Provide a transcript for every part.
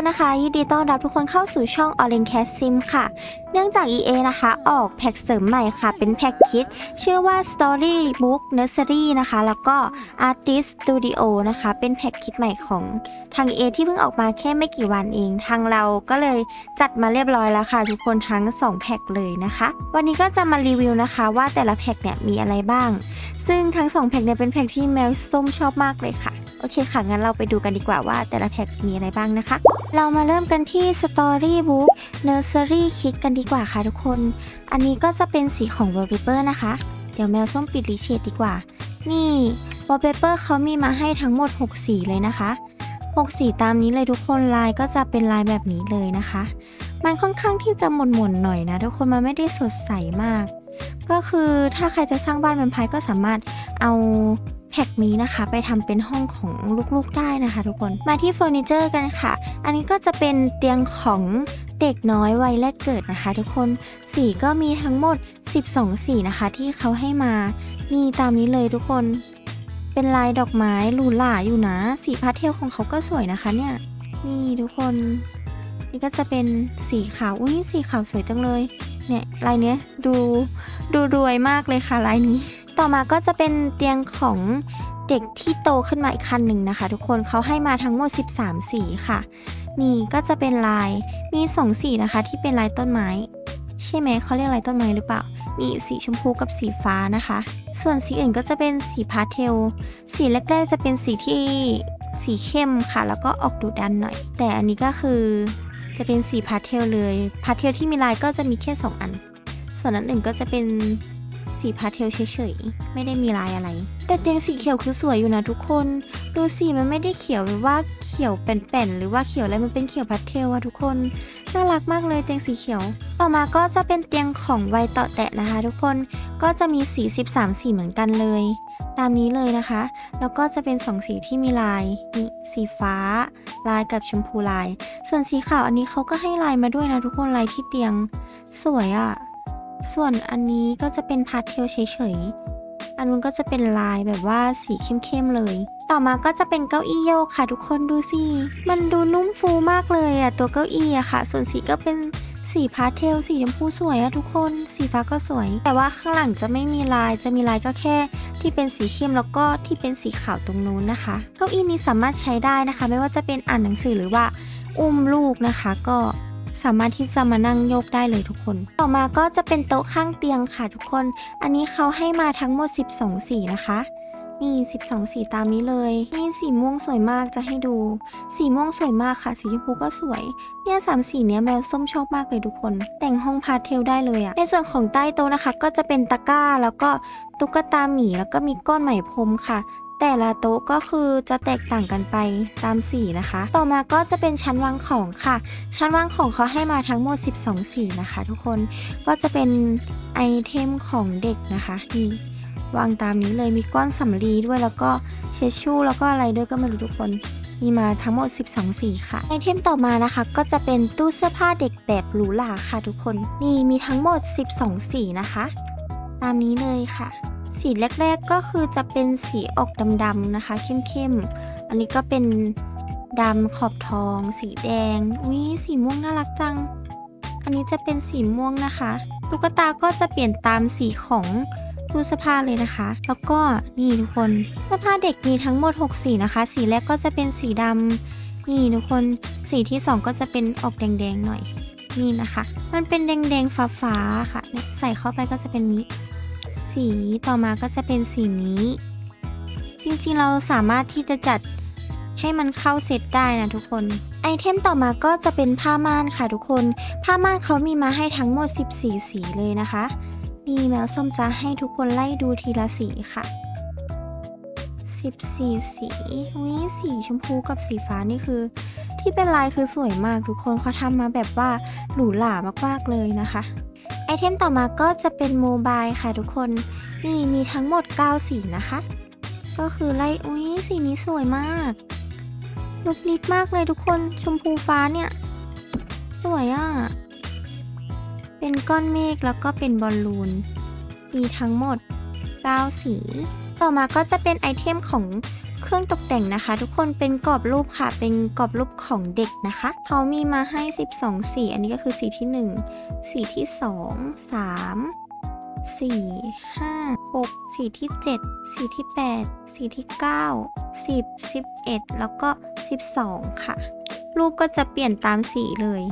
คนนะคะ ยินดีต้อนรับทุกคนเข้าสู่ช่อง Orange Cat Sim ค่ะ เนื่องจาก EA นะคะ ออกแพ็กเสริมใหม่ค่ะ เป็นแพ็กคิด ชื่อว่า Story Book Nursery นะคะ แล้วก็ Artist Studio นะคะ เป็นแพ็กคิดใหม่ของทาง EA ที่เพิ่งออกมาแค่ไม่กี่วันเอง ทางเราก็เลยจัดมาเรียบร้อยแล้วค่ะ ทุกคนทั้ง 2 แพ็กเลยนะคะ วันนี้ก็จะมารีวิวนะคะ ว่าแต่ละแพ็กเนี่ยมีอะไรบ้าง ซึ่งทั้ง 2 แพ็กเนี่ยเป็นแพ็กที่แมวส้มชอบมากเลยค่ะ โอเคค่ะ งั้นเราไปดูกันดีกว่าว่าแต่ละแพ็กมีอะไรบ้างนะคะ เรามาเริ่มกันที่ Storybook Nursery Kit กันดีกว่าค่ะทุกคน อันนี้ก็จะเป็นสีของ Wallpaper นะคะ เดี๋ยวแมวส้มปิดรีเชดดีกว่า นี่ Wallpaper เขามีมาให้ทั้งหมด 6 สีเลยนะคะ6สีตามนี้เลยทุกคนลายก็จะเป็นลายแบบนี้เลยนะคะ มันค่อนข้างที่จะหม่นๆหน่อยนะ ทุกคนมันไม่ได้สดใสมาก ก็คือถ้าใครจะสร้างบ้านมันพายก็สามารถเอา แพ็กนี้นะคะ ไปทำเป็นห้องของลูกๆได้นะคะ ทุกคนมาที่เฟอร์นิเจอร์กันค่ะ อันนี้ก็จะเป็นเตียงของเด็กน้อยวัยแรกเกิดนะคะ ทุกคนสีก็มีทั้งหมด 12 สีนะคะ ที่เขาให้มานี่ตามนี้เลยทุกคน เป็นลายดอกไม้หรูหราอยู่นะ สีพาสเทลของเขาก็สวยนะคะเนี่ย นี่ทุกคน นี่ก็จะเป็นสีขาวอุ้ยสีขาวสวยจังเลย เนี่ยลายเนี้ยดูดูรวยมากเลยค่ะลายนี้ ต่อมาก็จะเป็นเตียงของเด็กที่โตขึ้นมาอีกคันหนึ่งนะคะ ทุกคนเขาให้มาทั้งหมด 13 สีค่ะ นี่ก็จะเป็นลายมี2สีนะคะ ที่เป็นลายต้นไม้ ใช่ไหมเขาเรียกลายต้นไม้หรือเปล่า มีสีชมพูกับสีฟ้านะคะ ส่วนสีอื่นก็จะเป็นสีพาเทล สีแรกๆจะเป็นสีที่สีเข้มค่ะ แล้วก็ออกดุดันหน่อย แต่อันนี้ก็คือจะเป็นสีพาเทลเลย พาเทลที่มีลายก็จะมีแค่ 2 อัน ส่วนอันอื่นก็จะเป็น สีพาสเทลเฉยๆ ไม่ได้มีลายอะไร แต่เตียงสีเขียวคือสวยอยู่นะทุกคน ดูสิมันไม่ได้เขียวแบบว่าเขียวแป่นๆหรือว่าเขียวอะไรมันเป็นเขียวพาสเทลอะทุกคน น่ารักมากเลยเตียงสีเขียว ต่อมาก็จะเป็นเตียงของไวต่อแตะนะคะ ทุกคนก็จะมีสี 13 สีเหมือนกันเลย ตามนี้เลยนะคะ แล้วก็จะเป็นสองสีที่มีลายนี่สีฟ้า ลายกับชมพูลาย ส่วนสีขาวอันนี้เขาก็ให้ลายมาด้วยนะทุกคนลายที่เตียง สวยอะ่ะ ส่วนอันนี้ก็จะเป็นพาสเทลเฉยๆ อันนู้นก็จะเป็นลายแบบว่าสีเข้มๆเลย ต่อมาก็จะเป็นเก้าอี้โยกค่ะทุกคนดูสิ มันดูนุ่มฟูมากเลยอะ่ะตัวเก้าอี้อะค่ะ ส่วนสีก็เป็นสีพาสเทลสีชมพูสวยอะทุกคน สีฟ้าก็สวย แต่ว่าข้างหลังจะไม่มีลายจะมีลายก็แค่ ที่เป็นสีเข้มแล้วก็ที่เป็นสีขาวตรงนู้นนะคะ เก้าอี้นี้สามารถใช้ได้นะคะ ไม่ว่าจะเป็นอ่านหนังสือหรือว่าอุ้มลูกนะคะ ก็ สามารถที่จะมานั่งโยกได้เลยทุกคน ต่อมาก็จะเป็นโต๊ะข้างเตียงค่ะทุกคน อันนี้เขาให้มาทั้งหมด 12 สีนะคะนี่ 12 สีตามนี้เลย นี่สีม่วงสวยมากจะให้ดู สีม่วงสวยมากค่ะ สีชมพูก็สวย เนี่ยสามสีเนี้ยแมวส้มชอบมากเลยทุกคน แต่งห้องพาเทลได้เลยอะในส่วนของใต้โต๊ะนะคะ ก็จะเป็นตะกร้าแล้วก็ตุ๊กตาหมีแล้วก็มีก้อนไหมพรมค่ะ แต่ละโต๊ะก็คือจะแตกต่างกันไปตามสีนะคะ ต่อมาก็จะเป็นชั้นวางของค่ะ ชั้นวางของเขาให้มาทั้งหมด 12 สีนะคะ ทุกคนก็จะเป็นไอเทมของเด็กนะคะนี่วางตามนี้เลยมีก้อนสำลีด้วยแล้วก็เชชชู่แล้วก็อะไรด้วยก็ไม่รู้ทุกคนมีมาทั้งหมด 12 สีค่ะ ไอเทมต่อมานะคะ ก็จะเป็นตู้เสื้อผ้าเด็กแบบหรูหราค่ะทุกคน นี่มีทั้งหมด 12 สีนะคะ ตามนี้เลยค่ะ สีแรกๆก็คือจะเป็นสีออกดำๆนะคะเข้มๆ อันนี้ก็เป็นดำขอบทอง สีแดงอุ้ยสีม่วงน่ารักจัง อันนี้จะเป็นสีม่วงนะคะตุ๊กตาก็จะเปลี่ยนตามสีของตู้เสื้อผ้าเลยนะคะ แล้วก็นี่ทุกคนเสื้อผ้าเด็กมีทั้งหมด 6 สีนะคะ สีแรกก็จะเป็นสีดำนี่ทุกคนสีที่ 2 ก็จะเป็นออกแดงๆหน่อยนี่นะคะ มันเป็นแดงๆฟ้าๆค่ะใส่เข้าไปก็จะเป็นนี้ สีต่อมาก็จะเป็นสีนี้ จริงๆเราสามารถที่จะจัดให้มันเข้าเซตได้นะทุกคน ไอเทมต่อมาก็จะเป็นผ้าม่านค่ะทุกคน ผ้าม่านเขามีมาให้ทั้งหมด 14 สีเลยนะคะ นี่แมวส้มจะให้ทุกคนไล่ดูทีละสีค่ะ 14 สีวิสีชมพูกับสีฟ้านี่คือ ที่เป็นลายคือสวยมากทุกคนเขาทำมาแบบว่าหรูหรามากๆเลยนะคะ ไอเทมต่อมาก็จะเป็นโมบายค่ะทุกคน นี่มีทั้งหมด 9 สีนะคะ ก็คือไล่อุ้ยสีนี้สวยมากนุกนิกมากเลยทุกคนชมพูฟ้าเนี่ย สวยอะ่ะ เป็นก้อนเมฆแล้วก็เป็นบอลลูน มีทั้งหมด 9 สี ต่อมาก็จะเป็นไอเทมของ เครื่องตกแต่งนะคะ ทุกคนเป็นกรอบรูปค่ะ เป็นกรอบรูปของเด็กนะคะ เขามีมาให้ 12 สี อันนี้ก็คือสีที่ 1 สีที่ 2 3 4 5 6 สีที่ 7 สีที่ 8 สีที่ 9 10 11 แล้วก็ 12 ค่ะ รูปก็จะเปลี่ยนตามสีเลย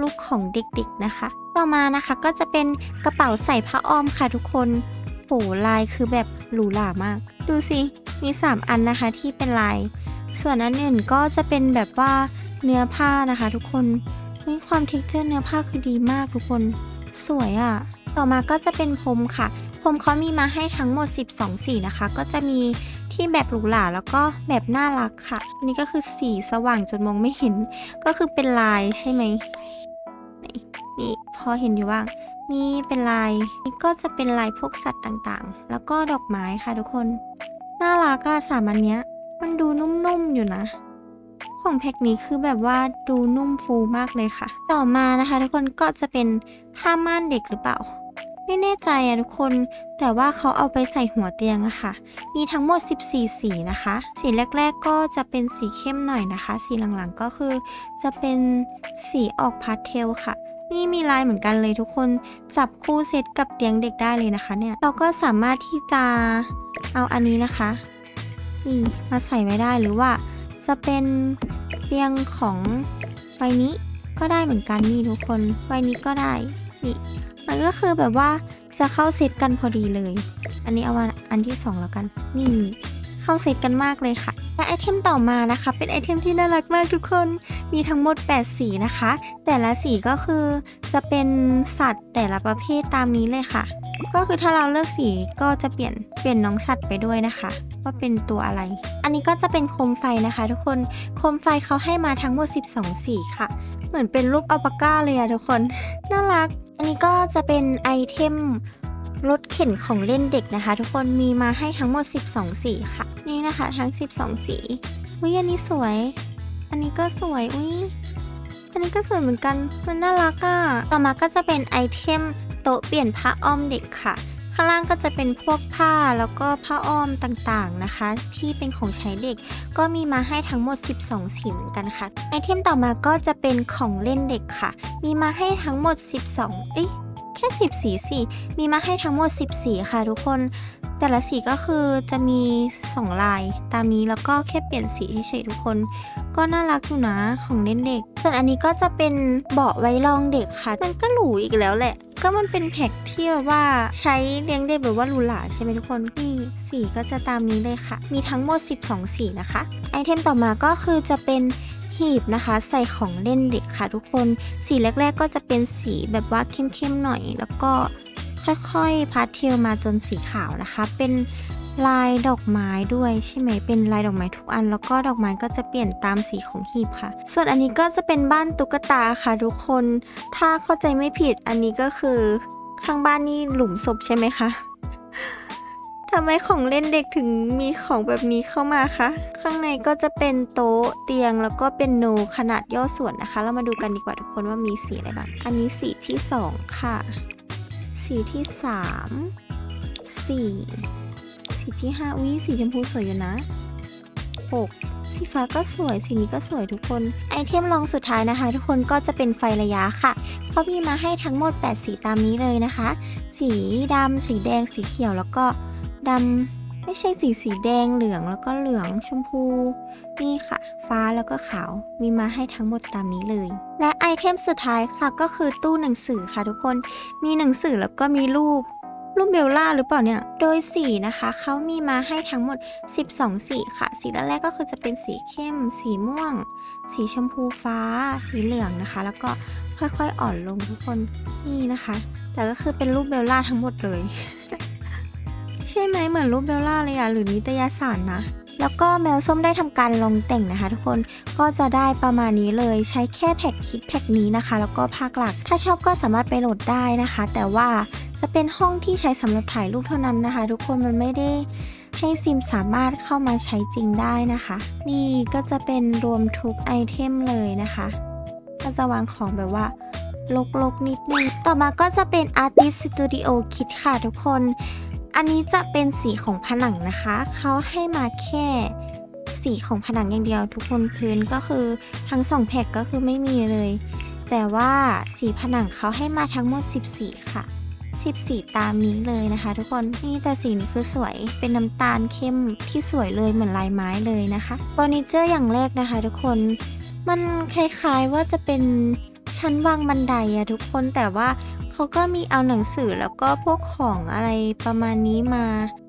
รูปของเด็กๆนะคะ ต่อมานะคะก็จะเป็นกระเป๋าใส่ผ้าอ้อมค่ะทุกคน โหลายคือแบบหรูหรามาก ดูสิมี 3 อันนะคะที่เป็นลาย ส่วนอันอื่นก็จะเป็นแบบว่าเนื้อผ้านะคะ ทุกคนเฮ้ยความเท็กเจอร์เนื้อผ้าคือดีมากทุกคน สวยอะ่ะ ต่อมาก็จะเป็นพรมค่ะพรมเขามีมาให้ทั้งหมด 12 สีนะคะ ก็จะมีที่แบบหรูหราแล้วก็แบบน่ารักค่ะนนี้ก็คือสีสว่างจนมองไม่เห็น ก็คือเป็นลายใช่ไหมนี่พอเห็นอยู่บ้าง นี่เป็นลายนี่ก็จะเป็นลายพวกสัตว์ต่างๆ แล้วก็ดอกไม้ค่ะทุกคน น่ารักอะสามอันเนี้ย มันดูนุ่มๆอยู่นะ ของแพ็คนี้คือแบบว่าดูนุ่มฟูมากเลยค่ะ ต่อมานะคะ ทุกคนก็จะเป็นผ้าม่านเด็กหรือเปล่า ไม่แน่ใจอะทุกคน แต่ว่าเขาเอาไปใส่หัวเตียงอะค่ะ มีทั้งหมด 14 สีนะคะ สีแรก ๆ ก็จะเป็นสีเข้มหน่อยนะคะ สีหลังๆก็คือ จะเป็นสีออกพาสเทลค่ะ นี่มีลายเหมือนกันเลยทุกคน จับคู่เซตกับเตียงเด็กได้เลยนะคะเนี่ย เราก็สามารถที่จะเอาอันนี้นะคะ นี่มาใส่ไว้ได้หรือว่า จะเป็นเตียงของใบนี้ก็ได้เหมือนกันนี่ทุกคนใบนี้ก็ได้ นี่มันก็คือแบบว่าจะเข้าเซตกันพอดีเลย อันนี้เอามาอันที่สองแล้วกัน นี่เข้าเซตกันมากเลยค่ะและไอเทมต่อมานะคะ เป็นไอเทมที่น่ารักมากทุกคน มีทั้งหมด 8 สีนะคะ แต่ละสีก็คือจะเป็นสัตว์แต่ละประเภทตามนี้เลยค่ะ ก็คือถ้าเราเลือกสีก็จะเปลี่ยนเปลี่ยนน้องสัตว์ไปด้วยนะคะ ว่าเป็นตัวอะไร อันนี้ก็จะเป็นโคมไฟนะคะ ทุกคน โคมไฟเขาให้มาทั้งหมด 12 สีค่ะ เหมือนเป็นรูปอัลปาก้าเลยอะทุกคน น่ารัก อันนี้ก็จะเป็นไอเทมรถเข็นของเล่นเด็กนะคะ ทุกคนมีมาให้ทั้งหมด 12 สีค่ะ นี่นะคะทั้ง 12 สีอุ้ยอันนี้สวย อันนี้ก็สวยอุ้ยอันนี้ก็สวยเหมือนกัน มันน่ารักอะต่อมาก็จะเป็นไอเทมโต๊ะเปลี่ยนผ้าอ้อมเด็กค่ะ ข้างล่างก็จะเป็นพวกผ้าแล้วก็ผ้าอ้อมต่างๆนะคะ ที่เป็นของใช้เด็ก ก็มีมาให้ทั้งหมด 12 สีเหมือนกันค่ะ ไอเทมต่อมาก็จะเป็นของเล่นเด็กค่ะ มีมาให้ทั้งหมด 12 เอ้ย ค่ 10 สีสิมีมาให้ทั้งหมด 10 สีค่ะทุกคน แต่ละสีก็คือจะมี 2 ลาย ตามนี้แล้วก็แค่เปลี่ยนสีเฉยๆทุกคน ก็น่ารักอยู่นะของเล่นเด็ก ส่วนอันนี้ก็จะเป็นเบาะไว้รองเด็กค่ะ มันก็หรูอีกแล้วแหละ ก็มันเป็นแพ็คที่แบบว่าใช้เลี้ยงเด็กแบบว่าหรูหราใช่ไหมทุกคนนี่สีก็จะตามนี้เลยค่ะ มีทั้งหมด 12 สีนะคะ ไอเทมต่อมาก็คือจะเป็น หีบนะคะ ใส่ของเล่นเด็กค่ะทุกคน สีแรก ๆ ก็จะเป็นสีแบบว่าเข้มๆหน่อย แล้วก็ค่อยๆพาสเทลมาจนสีขาวนะคะ เป็นลายดอกไม้ด้วยใช่ไหมเป็นลายดอกไม้ทุกอัน แล้วก็ดอกไม้ก็จะเปลี่ยนตามสีของหีบค่ะ ส่วนอันนี้ก็จะเป็นบ้านตุ๊กตาค่ะทุกคน ถ้าเข้าใจไม่ผิดอันนี้ก็คือข้างบ้านนี่หลุมศพใช่ไหมคะำไมของเล่นเด็กถึงมีของแบบนี้เข้ามาคะ ข้างในก็จะเป็นโต๊ะเตียงแล้วก็เป็นโนขนาดย่อส่วนนะคะ เรามาดูกันดีกว่าทุกคนว่ามีสีอะไรบ้าง อันนี้สีที่สองค่ะ สีที่สามสีสีที่ห้าอุ้ยสีชมพูสวยอยู่นะหกสีฟ้าก็สวย สีนี้ก็สวยทุกคน ไอเทมรองสุดท้ายนะคะ ทุกคนก็จะเป็นไฟระยะค่ะ เขามีมาให้ทั้งหมด 8 สีตามนี้เลยนะคะ สีดำ สีแดง สีเขียวแล้วก็ ดำไม่ใช่สีสีแดงเหลืองแล้วก็เหลืองชมพู นี่ค่ะ ฟ้าแล้วก็ขาวมีมาให้ทั้งหมดตามนี้เลย และไอเทมสุดท้ายค่ะก็คือตู้หนังสือค่ะทุกคน มีหนังสือแล้วก็มีรูปรูปเบลล่าหรือเปล่าเนี่ย โดยสีนะคะ เขามีมาให้ทั้งหมด 12 สีค่ะ สีแรกๆก็คือจะเป็นสีเข้ม สีม่วง สีชมพูฟ้า สีเหลืองนะคะ แล้วก็ค่อยๆอ่อนลงทุกคน นี่นะคะ แต่ก็คือเป็นรูปเบลล่าทั้งหมดเลย ใช่ไหมเหมือนรูปเบลล่าเลยอะหรือนิตยสารนะ แล้วก็แมวส้มได้ทำการลองแต่งนะคะ ทุกคนก็จะได้ประมาณนี้เลยใช้แค่แพ็กคิดแพ็กนี้นะคะ แล้วก็ภาคหลัก ถ้าชอบก็สามารถไปโหลดได้นะคะ แต่ว่าจะเป็นห้องที่ใช้สำหรับถ่ายรูปเท่านั้นนะคะ ทุกคนมันไม่ได้ให้ซิมสามารถเข้ามาใช้จริงได้นะคะ นี่ก็จะเป็นรวมทุกไอเทมเลยนะคะ ก็จะวางของแบบว่าลกๆนิดนึง ต่อมาก็จะเป็น Artist Studio Kit ค่ะทุกคน อันนี้จะเป็นสีของผนังนะคะ เขาให้มาแค่สีของผนังอย่างเดียวทุกคนพื้นก็คือทั้งสองแพ็กก็คือไม่มีเลย แต่ว่าสีผนังเขาให้มาทั้งหมด10สีค่ะ10สีตามนี้เลยนะคะ ทุกคนนี่แต่สีนี้คือสวยเป็นน้ำตาลเข้มที่สวยเลยเหมือนลายไม้เลยนะคะเฟอร์นิเจอร์อย่างแรกนะคะ ทุกคนมันคล้ายๆว่าจะเป็น ชั้นวางบันไดอะทุกคนแต่ว่าเขาก็มีเอาหนังสือแล้วก็พวกของอะไรประมาณนี้มา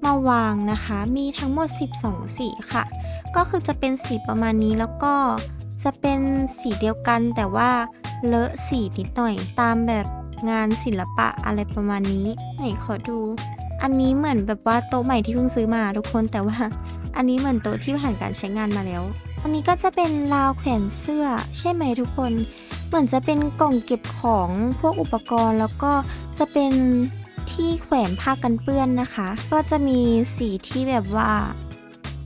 มาวางนะคะ มีทั้งหมด 12 สีค่ะ ก็คือจะเป็นสีประมาณนี้แล้วก็จะเป็นสีเดียวกันแต่ว่าเลอะสีนิดหน่อยตามแบบงานศิลปะอะไรประมาณนี้ ไหนขอดู อันนี้เหมือนแบบว่าโต๊ะใหม่ที่เพิ่งซื้อมาทุกคนแต่ว่า อันนี้เหมือนโต๊ะที่ผ่านการใช้งานมาแล้ว อันนี้ก็จะเป็นราวแขวนเสื้อใช่ไหมทุกคน เหมือนจะเป็นกล่องเก็บของพวกอุปกรณ์แล้วก็จะเป็นที่แขวนผ้ากันเปื้อนนะคะ ก็จะมีสีที่แบบว่า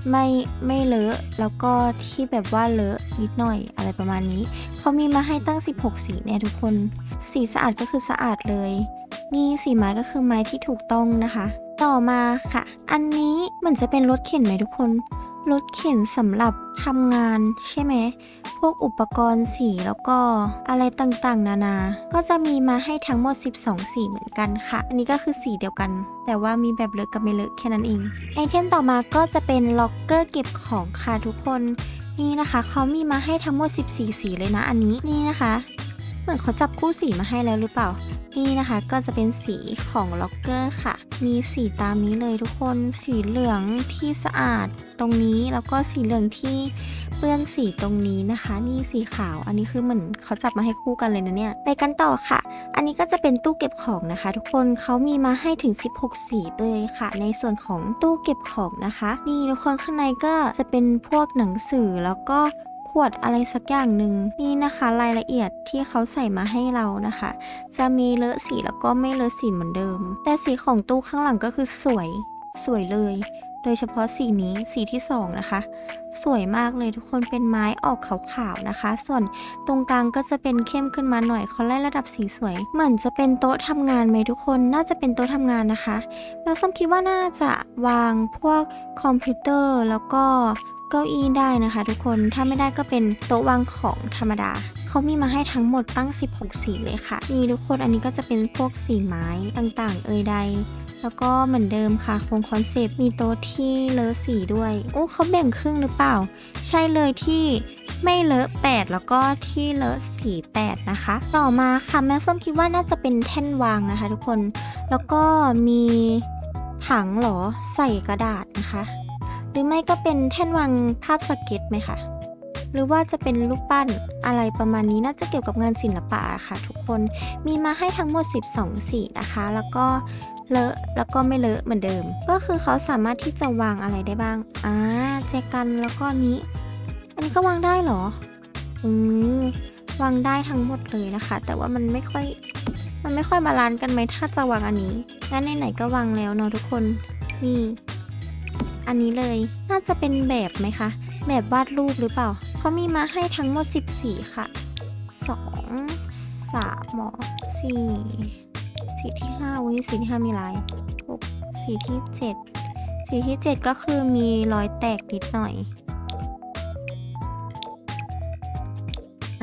ไม่ไม่เลอะแล้วก็ที่แบบว่าเลอะนิดหน่อยอะไรประมาณนี้ เขามีมาให้ตั้ง 16 สีเนี่ยทุกคน สีสะอาดก็คือสะอาดเลย นี่สีไม้ก็คือไม้ที่ถูกต้องนะคะ ต่อมาค่ะ อันนี้เหมือนจะเป็นรถเข็นไหมทุกคน รถเข็นสำหรับทำงานใช่ไหม พวกอุปกรณ์สีแล้วก็อะไรต่างๆ นานา ก็จะมีมาให้ทั้งหมด 12 สีเหมือนกันค่ะ อันนี้ก็คือสีเดียวกัน แต่ว่ามีแบบเลอะกับไม่เลอะแค่นั้นเอง ไอเทมต่อมาก็จะเป็นล็อกเกอร์เก็บของค่ะทุกคน นี่นะคะเขามีมาให้ทั้งหมด 14 สีเลยนะอันนี้ นี่นะคะ เหมือนเขาจับคู่สีมาให้แล้วหรือเปล่า นี่นะคะก็จะเป็นสีของล็อกเกอร์ค่ะ มีสีตามนี้เลยทุกคน สีเหลืองที่สะอาดตรงนี้แล้วก็สีเหลืองที่เปื้อนสีตรงนี้นะคะ นี่สีขาว อันนี้คือเหมือนเขาจับมาให้คู่กันเลยนะเนี่ย ไปกันต่อค่ะ อันนี้ก็จะเป็นตู้เก็บของนะคะ ทุกคนเขามีมาให้ถึง 16 สีเลยค่ะ ในส่วนของตู้เก็บของนะคะ นี่ทุกคนข้างในก็จะเป็นพวกหนังสือแล้วก็ วดอะไรสักอย่างหนึ่งนี่นะคะรายละเอียดที่เขาใส่มาให้เรานะคะ จะมีเลอะสีแล้วก็ไม่เลอะสีเหมือนเดิม แต่สีของตู้ข้างหลังก็คือสวยสวยเลย โดยเฉพาะสีนี้สีที่สองนะคะ สวยมากเลยทุกคนเป็นไม้ออกขาวๆนะคะ ส่วนตรงกลางก็จะเป็นเข้มขึ้นมาหน่อยเขาไล่ระดับสีสวย เหมือนจะเป็นโต๊ะทำงานไหมทุกคนน่าจะเป็นโต๊ะทำงานนะคะแมวส้มคิดว่าน่าจะวางพวกคอมพิวเตอร์แล้วก็ เก้าอี้ได้นะคะ ทุกคนถ้าไม่ได้ก็เป็นโต๊ะวางของธรรมดาเขามีมาให้ทั้งหมดตั้ง 16 สีเลยค่ะนี่ทุกคนอันนี้ก็จะเป็นพวกสีไม้ต่างๆ เอ่ยใดแล้วก็เหมือนเดิมค่ะคงคอนเซปต์มีโต๊ะที่เลอะสีด้วยโอ้เขาแบ่งครึ่งหรือเปล่า ใช่เลยที่ไม่เลอะ8 แล้วก็ที่เลอะสี8นะคะ ต่อมาค่ะแม่ส้มคิดว่าน่าจะเป็นแท่นวางนะคะ ทุกคนแล้วก็มีถังหรอใส่กระดาษนะคะ หรือไม่ก็เป็นแท่นวางภาพสเก็ตไหมคะหรือว่าจะเป็นรูปปั้นอะไรประมาณนี้น่าจะเกี่ยวกับงานศิลปะอะค่ะทุกคนมีมาให้ทั้งหมด 12 สีนะคะ แล้วก็เลอะแล้วก็ไม่เลอะเหมือนเดิม ก็คือเขาสามารถที่จะวางอะไรได้บ้างอ่าแจกันแล้วก็นนี้ อันนี้ก็วางได้เหรออืมวางได้ทั้งหมดเลยนะคะ แต่ว่ามันไม่ค่อยมันไม่ค่อยบาลานซ์กันไหมถ้าจะวางอันนี้งั้นไหนๆก็วางแล้วเนาะทุกคนนี่ อันนี้เลย น่าจะเป็นแบบไหมคะ แบบวาดรูปหรือเปล่า เขามีมาให้ทั้งหมด 14 ค่ะ 2 3หมอ4สีที่5อุ้สีที่ 5 มีลาย6สีที่ 7 สีที่ 7 ก็คือมีรอยแตกนิดหน่อย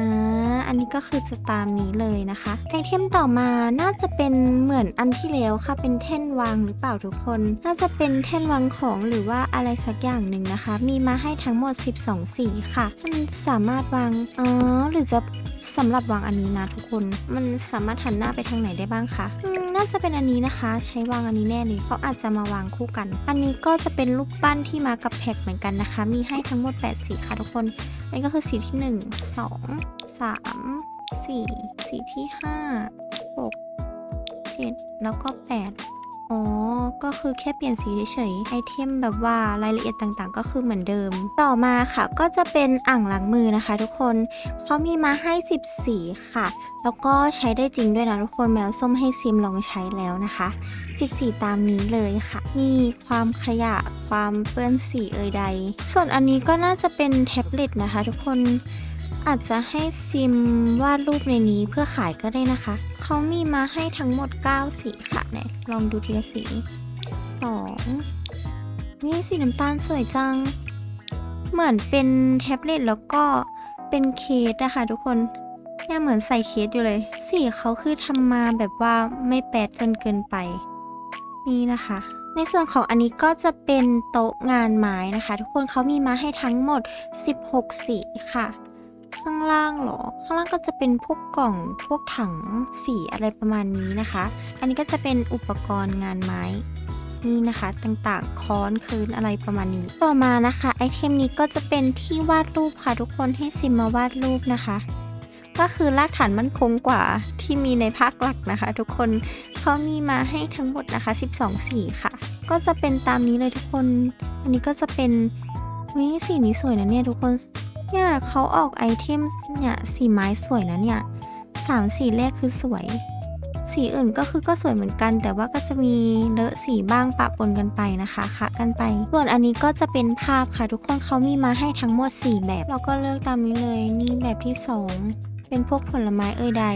อ่า อันนี้ก็คือจะตามนี้เลยนะคะ ไอเทมต่อมาน่าจะเป็นเหมือนอันที่แล้วค่ะ เป็นแท่นวางหรือเปล่าทุกคน น่าจะเป็นแท่นวางของหรือว่าอะไรสักอย่างหนึ่งนะคะ มีมาให้ทั้งหมด 12 สีค่ะ มันสามารถวาง อ๋อ หรือจะสำหรับวางอันนี้นะทุกคน มันสามารถหันหน้าไปทางไหนได้บ้างคะอื น่าจะเป็นอันนี้นะคะ ใช้วางอันนี้แน่เลยเขาอาจจะมาวางคู่กัน อันนี้ก็จะเป็นรูปปั้นที่มากับแพ็กเหมือนกันนะคะ มีให้ทั้งหมด 8 สีค่ะทุกคนอันนี้ก็คือสีที่ 1 2 3 4 สีที่ 5 6 7 แล้วก็ 8 อ๋อ ก็คือแค่เปลี่ยนสีเฉยๆไอเทมแบบว่ารายละเอียดต่างๆ ก็คือเหมือนเดิม ต่อมาค่ะก็จะเป็นอ่างล้างมือนะคะ ทุกคนเขามีมาให้ 10 สีค่ะ แล้วก็ใช้ได้จริงด้วยนะทุกคนแมวส้มให้ซิมลองใช้แล้วนะคะ 14 ตามนี้เลยค่ะมีความขยะความเปื้อนสีเอ่ยใด ส่วนอันนี้ก็น่าจะเป็นแท็บเล็ตนะคะ ทุกคน อาจจะให้ซิมวาดรูปในนี้เพื่อขายก็ได้นะคะ เขามีมาให้ทั้งหมด 9 สีค่ะไหนลองดูทีละสีสองนี่สีน้ำตาลสวยจัง เหมือนเป็นแท็บเล็ตแล้วก็เป็นเคสนะคะทุกคนเนี่ยเหมือนใส่เคสอยู่เลย สีเขาคือทำมาแบบว่าไม่แปดจนเกินไป นี่นะคะ ในส่วนของอันนี้ก็จะเป็นโต๊ะงานไม้นะคะ ทุกคนเขามีมาให้ทั้งหมด 16 สีค่ะ ข้างล่างเหรอ ข้างล่างก็จะเป็นพวกกล่องพวกถังสีอะไรประมาณนี้นะคะ อันนี้ก็จะเป็นอุปกรณ์งานไม้นี่นะคะต่างๆค้อนคืนอะไรประมาณนี้ ต่อมานะคะไอเทมนี้ก็จะเป็นที่วาดรูปค่ะทุกคนให้ซิมมาวาดรูปนะคะ ก็คือรากฐานมั่นคงกว่าที่มีในภาคหลักนะคะ ทุกคนเขามีมาให้ทั้งหมดนะคะ 12 สีค่ะ ก็จะเป็นตามนี้เลยทุกคน อันนี้ก็จะเป็นวิสีนี้สวยนะเนี่ยทุกคน เนี่ยเขาออกไอเทมเนี่ยสีไม้สวยแล้วเนี่ยสามสีแรกคือสวย สีอื่นก็คือก็สวยเหมือนกัน แต่ว่าก็จะมีเลอะสีบ้างปะปนกันไปนะคะคะกันไป ส่วนอันนี้ก็จะเป็นภาพค่ะทุกคนเขามีมาให้ทั้งหมด 4 แบบ เราก็เลือกตามนี้เลยนี่แบบที่ 2 เป็นพวกผลไม้เอ่ยใด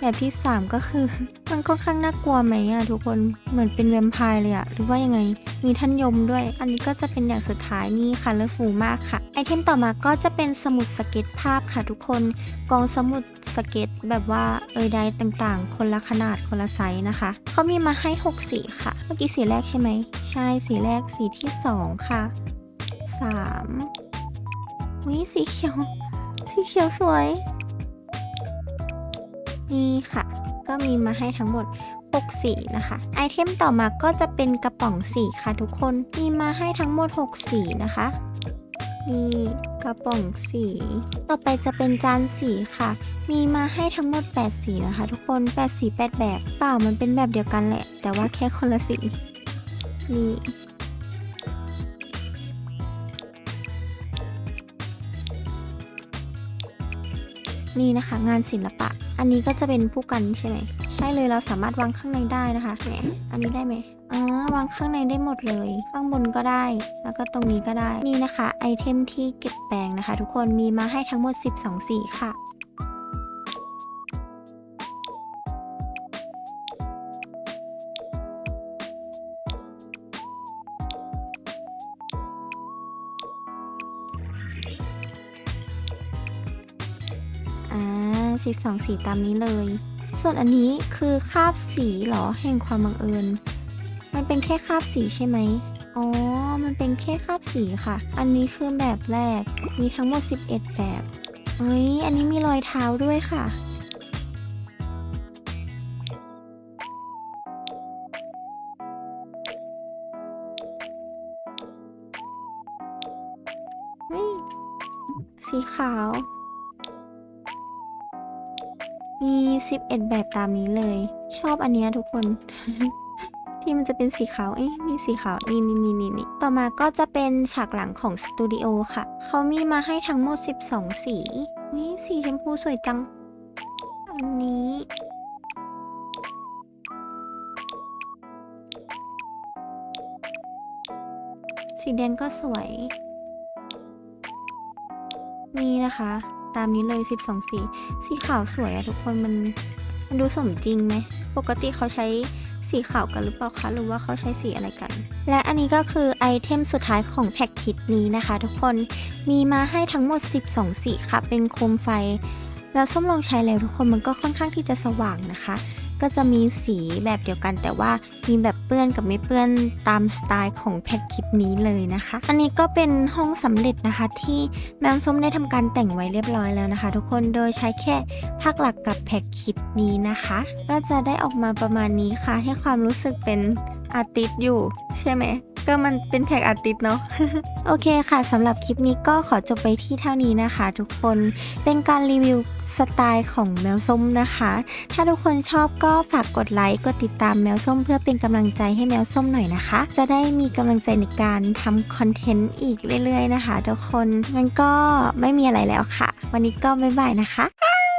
แบบที่ 3 ก็คือ มันค่อนข้างน่ากลัวไหมอะทุกคนเหมือนเป็นแวมไพร์เลยอะหรือว่ายังไง มีท่านยมด้วย อันนี้ก็จะเป็นอย่างสุดท้ายนี่คัลเลฟูมากค่ะ ไอเทมต่อมาก็จะเป็นสมุดสเก็ตภาพค่ะทุกคนกองสมุดสเก็ตแบบว่าเอยใดต่างๆ คนละขนาดคนละไซส์นะคะเขามีมาให้ 6 สีค่ะ เมื่อกี้สีแรกใช่ไหมใช่สีแรกสีที่ 2 ค่ะ 3วิสีเขียวสีเขียวสวย นี่ค่ะ ก็มีมาให้ทั้งหมด6สีนะคะ ไอเทมต่อมาก็จะเป็นกระป๋องสีค่ะทุกคน มีมาให้ทั้งหมด 6 สีนะคะนี่กระป๋องสี ต่อไปจะเป็นจานสีค่ะ มีมาให้ทั้งหมด 8 สีนะคะ ทุกคน 8 สี 8 แบบ เปล่ามันเป็นแบบเดียวกันแหละ แต่ว่าแค่คนละสี นี่นี่นะคะ งานศิลปะ อันนี้ก็จะเป็นผู้กันใช่ไหมใช่เลยเราสามารถวางข้างในได้นะคะแหมอันนี้ได้ไหมอ๋อวางข้างในได้หมดเลยข้างบนก็ได้ แล้วก็ตรงนี้ก็ได้นี่นะคะไอเทมที่เก็บแปลงนะคะ ทุกคนมีมาให้ทั้งหมด 12สีค่ะา12สีตามนี้เลย ส่วนอันนี้คือคาบสีหรอแห่งความบังเอิญ มันเป็นแค่คาบสีใช่ไหมอ๋อ มันเป็นแค่คาบสีค่ะ อันนี้คือแบบแรก มีทั้งหมด 11 แบบ เฮ้ย อันนี้มีรอยเท้าด้วยค่ะ สีขาว มี 11 แบบตามนี้เลย ชอบอันเนี้ยทุกคน ที่มันจะเป็นสีขาว เอ๊ะมีสีขาว นี่นี่นี่นี่นี่ต่อมาก็จะเป็นฉากหลังของสตูดิโอค่ะ เขามีมาให้ทั้งหมด 12 สีนี่สีชมพูสวยจัง อันนี้ สีแดงก็สวย นี่นะคะ ตามนี้เลย 12 สี สีขาวสวยอะทุกคนมันมันดูสมจริงไหม ปกติเขาใช้สีขาวกันหรือเปล่าคะ หรือว่าเขาใช้สีอะไรกัน และอันนี้ก็คือไอเทมสุดท้ายของแพ็กคิดนี้นะคะ ทุกคนมีมาให้ทั้งหมด 12 สีค่ะ เป็นโคมไฟ แล้วส้มลองใช้แล้วทุกคนมันก็ค่อนข้างที่จะสว่างนะคะ ก็จะมีสีแบบเดียวกัน แต่ว่ามีแบบเปื้อนกับไม่เปื้อนตามสไตล์ของแพ็กคิปนี้เลยนะคะ อันนี้ก็เป็นห้องสำเร็จนะคะ ที่แมวส้มได้ทำการแต่งไว้เรียบร้อยแล้วนะคะ ทุกคนโดยใช้แค่ภาคหลักกับแพ็กคิปนี้นะคะ ก็จะได้ออกมาประมาณนี้ค่ะ ให้ความรู้สึกเป็นอาร์ติสอยู่ ใช่ไหม ก็มันเป็นแพ็กอาร์ติสเนาะ โอเคค่ะสำหรับคลิปนี้ก็ขอจบไปที่เท่านี้นะคะ ทุกคน เป็นการรีวิวสไตล์ของแมวส้มนะคะ ถ้าทุกคนชอบก็ฝากกดไลค์ กดติดตามแมวส้มเพื่อเป็นกำลังใจให้แมวส้มหน่อยนะคะ จะได้มีกำลังใจในการทำคอนเทนต์อีกเรื่อยๆนะคะ ทุกคน งั้นก็ไม่มีอะไรแล้วค่ะ วันนี้ก็บ๊ายบายนะคะ